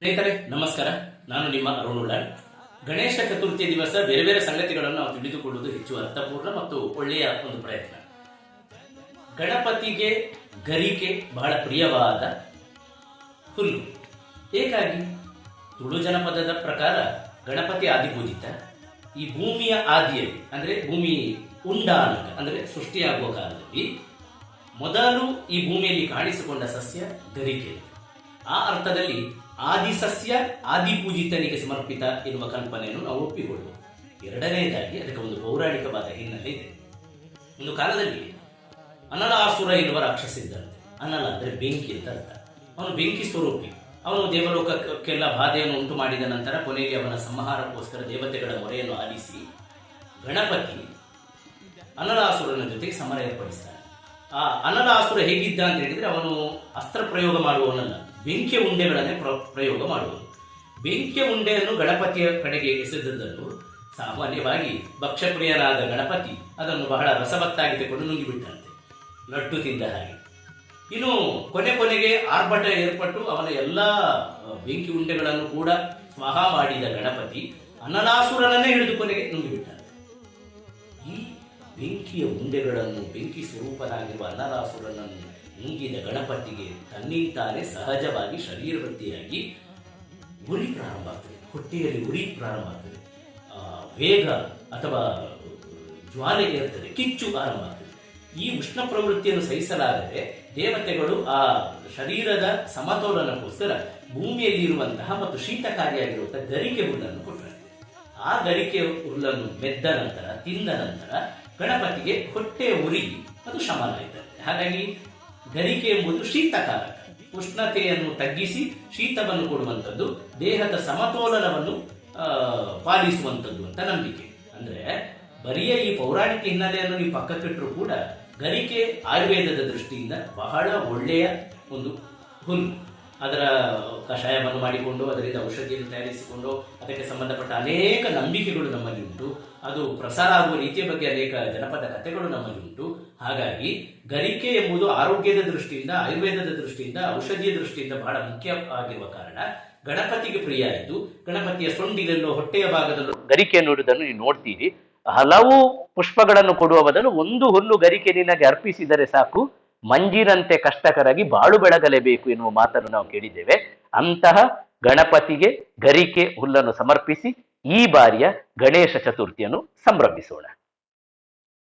ಸ್ನೇಹಿತರೆ, ನಮಸ್ಕಾರ. ನಾನು ನಿಮ್ಮ ಅರುಣ್ ಉಳ್ಳ ಗಣೇಶ ಚತುರ್ಥಿ ದಿವಸ ಬೇರೆ ಬೇರೆ ಸಂಗತಿಗಳನ್ನು ನಾವು ತಿಳಿದುಕೊಳ್ಳುವುದು ಹೆಚ್ಚು ಅರ್ಥಪೂರ್ಣ ಮತ್ತು ಒಳ್ಳೆಯ ಒಂದು ಪ್ರಯತ್ನ. ಗಣಪತಿಗೆ ಗರಿಕೆ ಬಹಳ ಪ್ರಿಯವಾದ ಹುಲ್ಲು. ಏಕಾಗಿ? ತುಳು ಜನಪದದ ಪ್ರಕಾರ ಗಣಪತಿ ಆದಿಪೂಜಿತ. ಈ ಭೂಮಿಯ ಆದಿಯಲ್ಲಿ, ಅಂದರೆ ಭೂಮಿ ಉಂಡಾನಕ ಅಂದರೆ ಸೃಷ್ಟಿಯಾಗುವ ಕಾಲದಲ್ಲಿ ಮೊದಲು ಈ ಭೂಮಿಯಲ್ಲಿ ಕಾಣಿಸಿಕೊಂಡ ಸಸ್ಯ ಗರಿಕೆ. ಆ ಅರ್ಥದಲ್ಲಿ ಆದಿಸಸ್ಯ ಆದಿ ಪೂಜಿತನಿಗೆ ಸಮರ್ಪಿತ ಎನ್ನುವ ಕಲ್ಪನೆಯನ್ನು ನಾವು ಒಪ್ಪಿಕೊಳ್ಳುವ. ಎರಡನೆಯದಾಗಿ ಅದಕ್ಕೆ ಒಂದು ಪೌರಾಣಿಕವಾದ ಹಿನ್ನೆಲೆ ಇದೆ. ಒಂದು ಕಾಲದಲ್ಲಿ ಅನಲಾಸುರ ಎನ್ನುವ ರಾಕ್ಷಸ ಇದ್ದಂತೆ. ಅನಲ ಅಂದರೆ ಬೆಂಕಿ ಅಂತ ಅರ್ಥ. ಅವನು ಬೆಂಕಿ ಸ್ವರೂಪಿ. ಅವನು ದೇವಲೋಕಕ್ಕೆಲ್ಲ ಬಾಧೆಯನ್ನು ಉಂಟು ಮಾಡಿದ ನಂತರ ಕೊನೆಗೆ ಅವನ ಸಂಹಾರಕ್ಕೋಸ್ಕರ ದೇವತೆಗಳ ಮೊರೆಯನ್ನು ಆಲಿಸಿ ಗಣಪತಿ ಅನಲಾಸುರನ ಜೊತೆಗೆ ಸಮರ ಏರ್ಪಡಿಸ್ತಾನೆ. ಆ ಅನಲಾಸುರ ಹೇಗಿದ್ದ ಅಂತ ಹೇಳಿದ್ರೆ ಅವನು ಅಸ್ತ್ರ ಪ್ರಯೋಗ ಮಾಡುವವನಲ್ಲ. ಬೆಂಕಿಯ ಉಂಡೆಗಳನ್ನೇ ಪ್ರ- ಪ್ರಯೋಗ ಮಾಡುವುದು. ಬೆಂಕಿಯ ಉಂಡೆಯನ್ನು ಗಣಪತಿಯ ಕಡೆಗೆ ಎಸೆದದ್ದನ್ನು ಸಾಮಾನ್ಯವಾಗಿ ಭಕ್ಷಪ್ರಿಯರಾದ ಗಣಪತಿ ಅದನ್ನು ಬಹಳ ರಸವತ್ತಾಗಿ ತಗೊಂಡು ನುಂಗಿಬಿಟ್ಟಂತೆ. ಲಡ್ಡು ತಿಂದ ಹಾಗೆ. ಇನ್ನು ಕೊನೆ ಕೊನೆಗೆ ಆರ್ಭಟ ಏರ್ಪಟ್ಟು ಅವನ ಎಲ್ಲ ಬೆಂಕಿ ಉಂಡೆಗಳನ್ನು ಕೂಡ ಸ್ವಾಹ ಮಾಡಿದ ಗಣಪತಿ ಅನನಾಸುರನನ್ನೇ ಹಿಡಿದು ಕೊನೆಗೆ ನುಂಗಿಬಿಟ್ಟಂತೆ. ಈ ಬೆಂಕಿಯ ಉಂಡೆಗಳನ್ನು ಬೆಂಕಿ ಸ್ವರೂಪನಾಗಿರುವ ಅನ್ನರಾಸುರನನ್ನು ನುಂಗಿದ ಗಣಪತಿಗೆ ತನ್ನೀತಾನೆ ಸಹಜವಾಗಿ ಶರೀರ ವೃತ್ತಿಯಾಗಿ ಉರಿ ಪ್ರಾರಂಭ ಆಗ್ತದೆ. ಹೊಟ್ಟೆಯಲ್ಲಿ ಉರಿ ಪ್ರಾರಂಭ ಆಗ್ತದೆ. ವೇಗ ಅಥವಾ ಜ್ವಾಲೆ ಇರ್ತದೆ, ಕಿಚ್ಚು ಆರಂಭ ಆಗ್ತದೆ. ಈ ಉಷ್ಣ ಪ್ರವೃತ್ತಿಯನ್ನು ಸಹಿಸಲಾಗದೆ ದೇವತೆಗಳು ಆ ಶರೀರದ ಸಮತೋಲನಕ್ಕೋಸ್ಕರ ಭೂಮಿಯಲ್ಲಿ ಇರುವಂತಹ ಮತ್ತು ಶೀತಕಾರಿಯಾಗಿರುವಂತಹ ಗರಿಕೆ ಹುಲ್ಲನ್ನು ಕೊಟ್ಟರು. ಆ ಗರಿಕೆ ಹುಲ್ಲನ್ನು ಮೆದ್ದ ನಂತರ, ತಿಂದ ನಂತರ ಗಣಪತಿಗೆ ಹೊಟ್ಟೆ ಉರಿ ಅದು ಶಮನ ಹಾಗಾಗಿ ಗರಿಕೆ ಎಂಬುದು ಶೀತಕಾಲ ಉಷ್ಣತೆಯನ್ನು ತಗ್ಗಿಸಿ ಶೀತವನ್ನು ಕೊಡುವಂಥದ್ದು, ದೇಹದ ಸಮತೋಲನವನ್ನು ಪಾಲಿಸುವಂಥದ್ದು ಅಂತ ನಂಬಿಕೆ. ಅಂದ್ರೆ ಬರಿಯ ಈ ಪೌರಾಣಿಕ ಹಿನ್ನೆಲೆಯನ್ನು ನೀವು ಪಕ್ಕಕ್ಕಿಟ್ಟರು ಕೂಡ ಗರಿಕೆ ಆಯುರ್ವೇದದ ದೃಷ್ಟಿಯಿಂದ ಬಹಳ ಒಳ್ಳೆಯ ಒಂದು ಹುಲ್ಲು. ಅದರ ಕಷಾಯವನ್ನು ಮಾಡಿಕೊಂಡು, ಅದರಿಂದ ಔಷಧಿಯನ್ನು ತಯಾರಿಸಿಕೊಂಡು, ಅದಕ್ಕೆ ಸಂಬಂಧಪಟ್ಟ ಅನೇಕ ನಂಬಿಕೆಗಳು ನಮ್ಮಲ್ಲಿ ಉಂಟು. ಅದು ಪ್ರಸಾರ ಆಗುವ ರೀತಿಯ ಬಗ್ಗೆ ಅನೇಕ ಜನಪದ ಕಥೆಗಳು ನಮ್ಮಲ್ಲಿ ಉಂಟು. ಹಾಗಾಗಿ ಗರಿಕೆ ಎಂಬುದು ಆರೋಗ್ಯದ ದೃಷ್ಟಿಯಿಂದ, ಆಯುರ್ವೇದದ ದೃಷ್ಟಿಯಿಂದ, ಔಷಧಿಯ ದೃಷ್ಟಿಯಿಂದ ಬಹಳ ಮುಖ್ಯ ಆಗಿರುವ ಕಾರಣ ಗಣಪತಿಗೆ ಪ್ರಿಯ ಆಯಿತು. ಗಣಪತಿಯ ಸೊಂಡಿಲಲ್ಲೋ, ಹೊಟ್ಟೆಯ ಭಾಗದಲ್ಲೂ ಗರಿಕೆ ನೋಡುವುದನ್ನು ನೀವು ನೋಡ್ತೀರಿ. ಹಲವು ಪುಷ್ಪಗಳನ್ನು ಕೊಡುವ ಬದಲು ಒಂದು ಹುಲ್ಲು ಗರಿಕೆ ನಿನಗೆ ಅರ್ಪಿಸಿದರೆ ಸಾಕು. ಮಂಜಿನಂತೆ ಕಷ್ಟಕರಾಗಿ ಬಾಳು ಬೆಳಗಲೇಬೇಕು ಎನ್ನುವ ಮಾತನ್ನು ನಾವು ಕೇಳಿದ್ದೇವೆ. ಅಂತಹ ಗಣಪತಿಗೆ ಗರಿಕೆ ಹುಲ್ಲನ್ನು ಸಮರ್ಪಿಸಿ ಈ ಬಾರಿಯ ಗಣೇಶ ಚತುರ್ಥಿಯನ್ನು ಸಂಭ್ರಮಿಸೋಣ.